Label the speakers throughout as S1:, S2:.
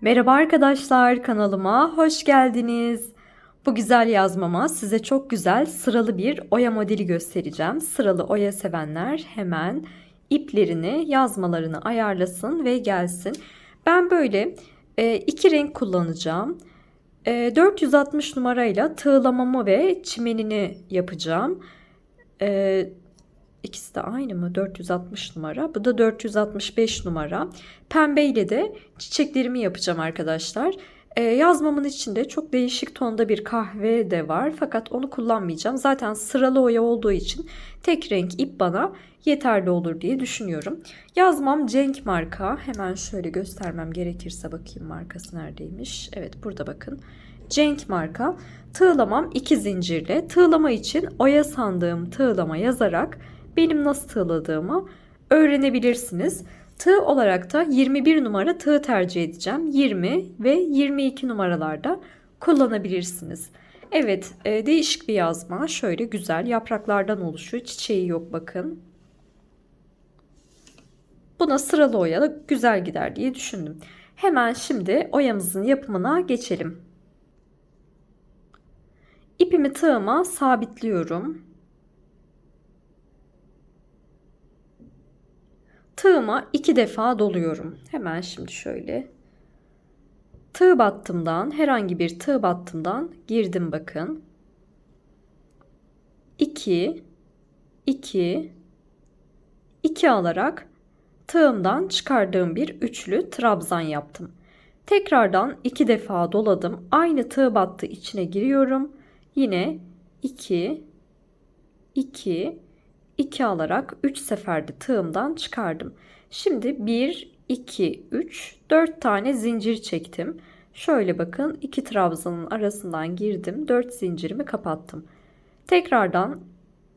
S1: Merhaba arkadaşlar kanalıma hoş geldiniz. Bu güzel yazmama size çok güzel sıralı bir oya modeli göstereceğim. Sıralı oya sevenler hemen iplerini yazmalarını ayarlasın ve gelsin. Ben böyle e, iki renk kullanacağım. E, 460 numarayla tığlamamı ve çimenini yapacağım. İkisi de aynı mı? 460 numara. Bu da 465 numara. Pembe ile de çiçeklerimi yapacağım arkadaşlar. Ee, yazmamın içinde çok değişik tonda bir kahve de var. Fakat onu kullanmayacağım. Zaten sıralı oya olduğu için tek renk ip bana yeterli olur diye düşünüyorum. Yazmam Cenk marka. Hemen şöyle göstermem gerekirse bakayım markası neredeymiş. Evet burada bakın. Cenk marka. Tığlamam iki zincirle. Tığlama için oya sandığım tığlama yazarak benim nasıl tığladığımı öğrenebilirsiniz. Tığ olarak da 21 numara tığ tercih edeceğim. 20 ve 22 numaralarda kullanabilirsiniz. Evet e, değişik bir yazma. Şöyle güzel yapraklardan oluşuyor. Çiçeği yok bakın. Buna sıralı oya da güzel gider diye düşündüm. Hemen şimdi oyamızın yapımına geçelim. İpimi tığıma sabitliyorum. Tığıma iki defa doluyorum. Hemen şimdi şöyle. Tığ battımdan herhangi bir tığ battımdan girdim bakın. 2 2 2 alarak tığımdan çıkardığım bir üçlü trabzan yaptım. Tekrardan iki defa doladım. Aynı tığ battı içine giriyorum. Yine 2 2 2 alarak 3 seferde tığımdan çıkardım. Şimdi 1, 2, 3, 4 tane zincir çektim. Şöyle bakın iki trabzanın arasından girdim. 4 zincirimi kapattım. Tekrardan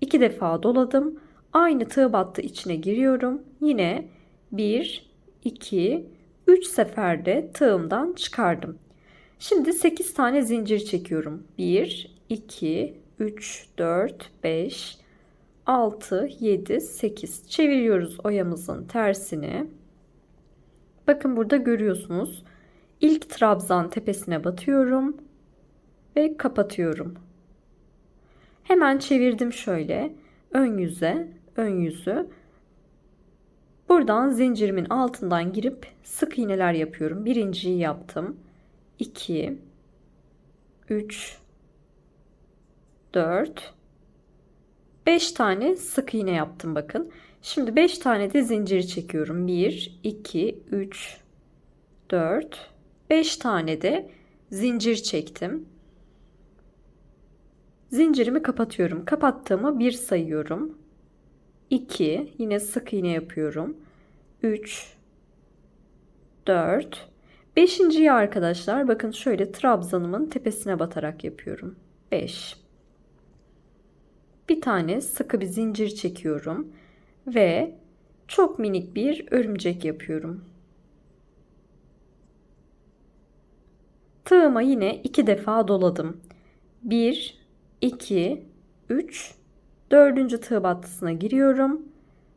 S1: 2 defa doladım. Aynı tığ battı içine giriyorum. Yine 1, 2, 3 seferde tığımdan çıkardım. Şimdi 8 tane zincir çekiyorum. 1, 2, 3, 4, 5, 6, 7, 8 çeviriyoruz oyamızın tersini. Bakın burada görüyorsunuz. İlk trabzan tepesine batıyorum ve kapatıyorum. Hemen çevirdim şöyle ön yüze, ön yüzü. Buradan zincirimin altından girip sık iğneler yapıyorum. Birinciyi yaptım. 2 3 4 5 tane sık iğne yaptım bakın. Şimdi 5 tane de zincir çekiyorum. 1, 2, 3, 4, 5 tane de zincir çektim. Zincirimi kapatıyorum. Kapattığımı 1 sayıyorum. 2, yine sık iğne yapıyorum. 3, 4, 5.yi arkadaşlar bakın şöyle trabzanımın tepesine batarak yapıyorum. 5 bir tane sıkı bir zincir çekiyorum ve çok minik bir örümcek yapıyorum. Tığıma yine iki defa doladım. 1, 2, 3, dördüncü tığ battısına giriyorum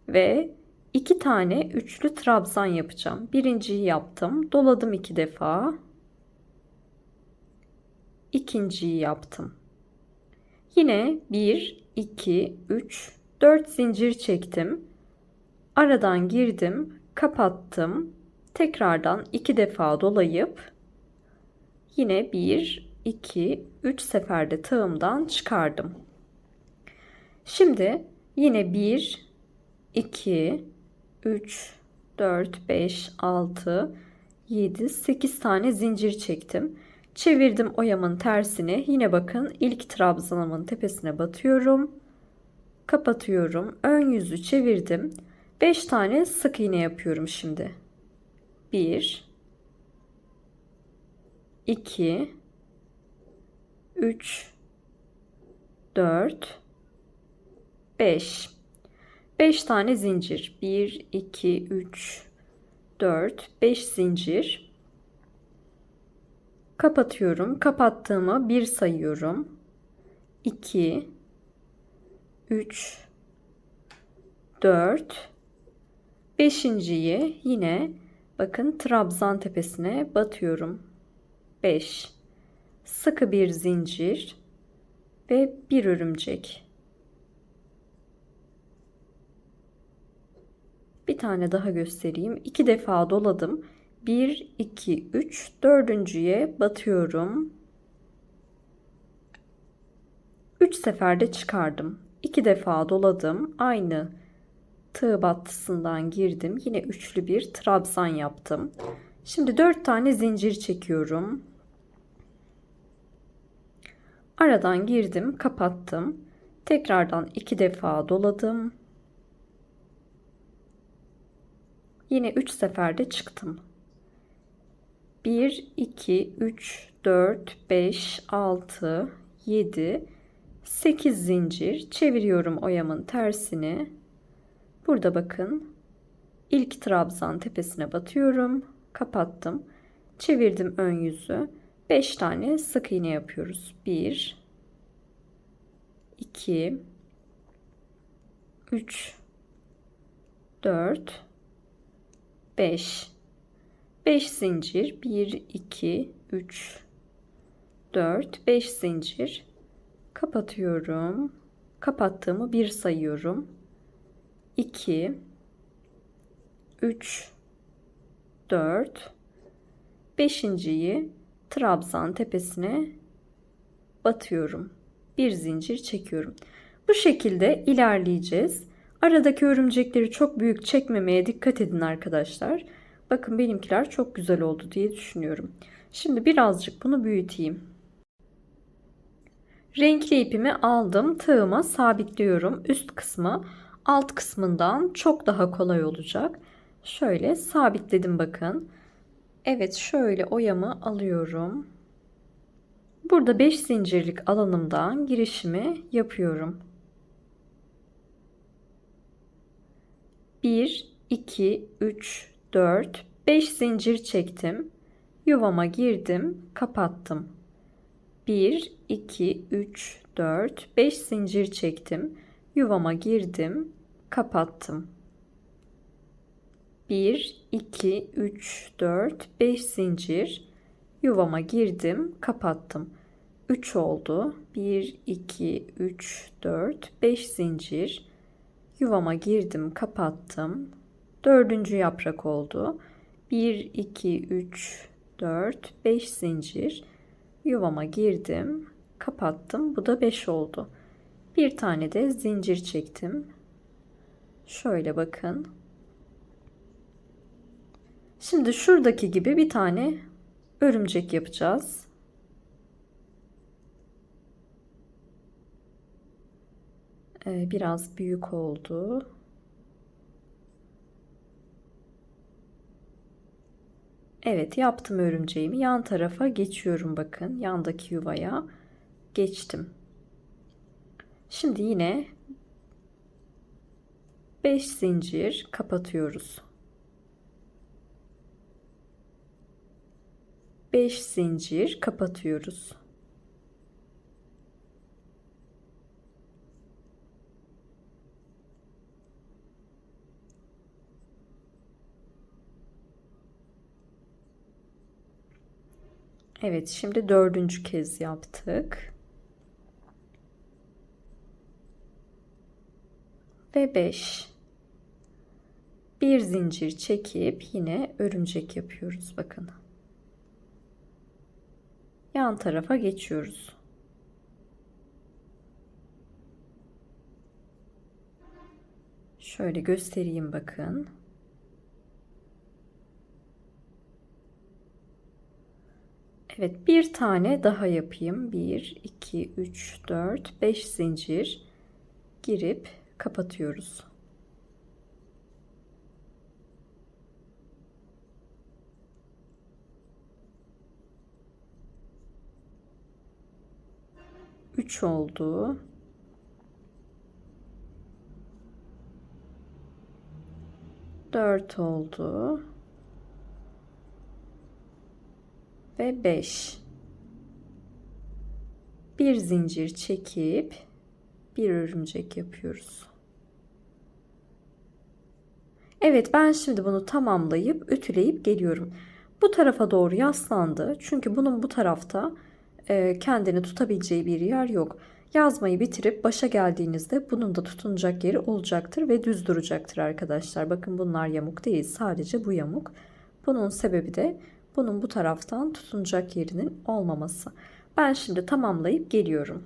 S1: ve iki tane üçlü trabzan yapacağım. Birinciyi yaptım, doladım iki defa. İkinciyi yaptım. Yine 1, 2, 3, 4 zincir çektim. Aradan girdim, kapattım. Tekrardan 2 defa dolayıp yine 1, 2, 3 seferde tığımdan çıkardım. Şimdi yine 1, 2, 3, 4, 5, 6, 7, 8 tane zincir çektim. Çevirdim oyamın tersini. Yine bakın ilk trabzanımın tepesine batıyorum. Kapatıyorum. Ön yüzü çevirdim. 5 tane sık iğne yapıyorum şimdi. 1 2 3 4 5 5 tane zincir. 1 2 3 4 5 zincir Kapatıyorum. Kapattığımı bir sayıyorum. 2 3 4 Beşinciyi yine Bakın trabzan tepesine batıyorum. 5. Sıkı bir zincir ve bir örümcek. Bir tane daha göstereyim. İki defa doladım. 1, 2, 3, dördüncüye batıyorum. 3 seferde çıkardım. 2 defa doladım. Aynı tığ battısından girdim. Yine üçlü bir trabzan yaptım. Şimdi 4 tane zincir çekiyorum. Aradan girdim, kapattım. Tekrardan 2 defa doladım. Yine 3 seferde çıktım. 1 2 3 4 5 6 7 8 zincir çeviriyorum oyamın tersini. Burada bakın ilk trabzan tepesine batıyorum. Kapattım. Çevirdim ön yüzü. 5 tane sık iğne yapıyoruz. 1 2 3 4 5 5 zincir 1 2 3 4 5 zincir kapatıyorum. Kapattığımı bir sayıyorum. 2 3 4 beşinciyi trabzan tepesine batıyorum. Bir zincir çekiyorum. Bu şekilde ilerleyeceğiz. Aradaki örümcekleri çok büyük çekmemeye dikkat edin arkadaşlar. Bakın benimkiler çok güzel oldu diye düşünüyorum. Şimdi birazcık bunu büyüteyim. Renkli ipimi aldım. Tığıma sabitliyorum. Üst kısmı alt kısmından çok daha kolay olacak. Şöyle sabitledim bakın. Evet şöyle oyamı alıyorum. Burada 5 zincirlik alanımdan girişimi yapıyorum. 1 2 3 4 5 zincir çektim. Yuvama girdim, kapattım. 1 2 3 4 5 zincir çektim. Yuvama girdim, kapattım. 1 2 3 4 5 zincir yuvama girdim, kapattım. 3 oldu. 1 2 3 4 5 zincir yuvama girdim, kapattım. Dördüncü yaprak oldu. 1 2 3 4 5 zincir yuvama girdim, kapattım. Bu da 5 oldu. Bir tane de zincir çektim. Şöyle bakın. Şimdi şuradaki gibi bir tane örümcek yapacağız. Ee, biraz büyük oldu. Evet yaptım örümceğimi. Yan tarafa geçiyorum bakın. Yandaki yuvaya geçtim. Şimdi yine 5 zincir kapatıyoruz. 5 zincir kapatıyoruz. Evet, şimdi dördüncü kez yaptık. Ve 5. Bir zincir çekip yine örümcek yapıyoruz bakın. Yan tarafa geçiyoruz. Şöyle göstereyim bakın. Evet bir tane daha yapayım. 1, 2, 3, 4, 5 zincir girip kapatıyoruz. Üç oldu. Dört oldu. Ve 5 bir zincir çekip bir örümcek yapıyoruz. Evet ben şimdi bunu tamamlayıp ütüleyip geliyorum. Bu tarafa doğru yaslandı. Çünkü bunun bu tarafta e, kendini tutabileceği bir yer yok. Yazmayı bitirip başa geldiğinizde bunun da tutunacak yeri olacaktır ve düz duracaktır arkadaşlar. Bakın bunlar yamuk değil sadece bu yamuk. Bunun sebebi de bunun bu taraftan tutunacak yerinin olmaması. Ben şimdi tamamlayıp geliyorum.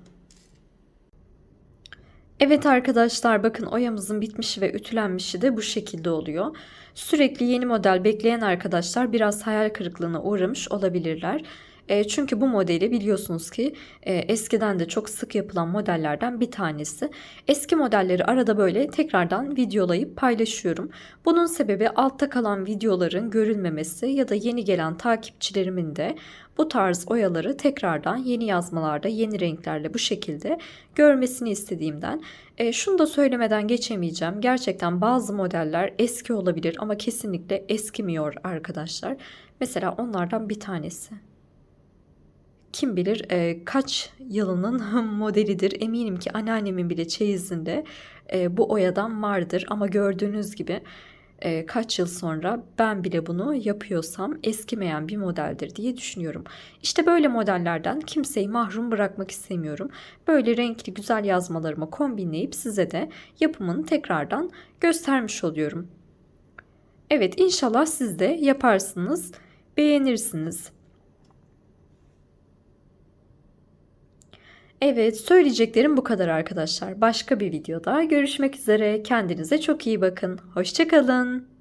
S1: Evet arkadaşlar bakın oyamızın bitmişi ve ütülenmişi de bu şekilde oluyor. Sürekli yeni model bekleyen arkadaşlar biraz hayal kırıklığına uğramış olabilirler. E, çünkü bu modeli biliyorsunuz ki e, eskiden de çok sık yapılan modellerden bir tanesi. Eski modelleri arada böyle tekrardan videolayıp paylaşıyorum. Bunun sebebi altta kalan videoların görülmemesi ya da yeni gelen takipçilerimin de bu tarz oyaları tekrardan yeni yazmalarda yeni renklerle bu şekilde görmesini istediğimden. E, şunu da söylemeden geçemeyeceğim. Gerçekten bazı modeller eski olabilir ama kesinlikle eskimiyor arkadaşlar. Mesela onlardan bir tanesi kim bilir e, kaç yılının modelidir. Eminim ki anneannemin bile çeyizinde e, bu oyadan vardır. Ama gördüğünüz gibi e, kaç yıl sonra ben bile bunu yapıyorsam eskimeyen bir modeldir diye düşünüyorum. İşte böyle modellerden kimseyi mahrum bırakmak istemiyorum. Böyle renkli güzel yazmalarımı kombinleyip size de yapımını tekrardan göstermiş oluyorum. Evet inşallah siz de yaparsınız, beğenirsiniz. Evet, söyleyeceklerim bu kadar arkadaşlar. Başka bir videoda görüşmek üzere. Kendinize çok iyi bakın. Hoşçakalın.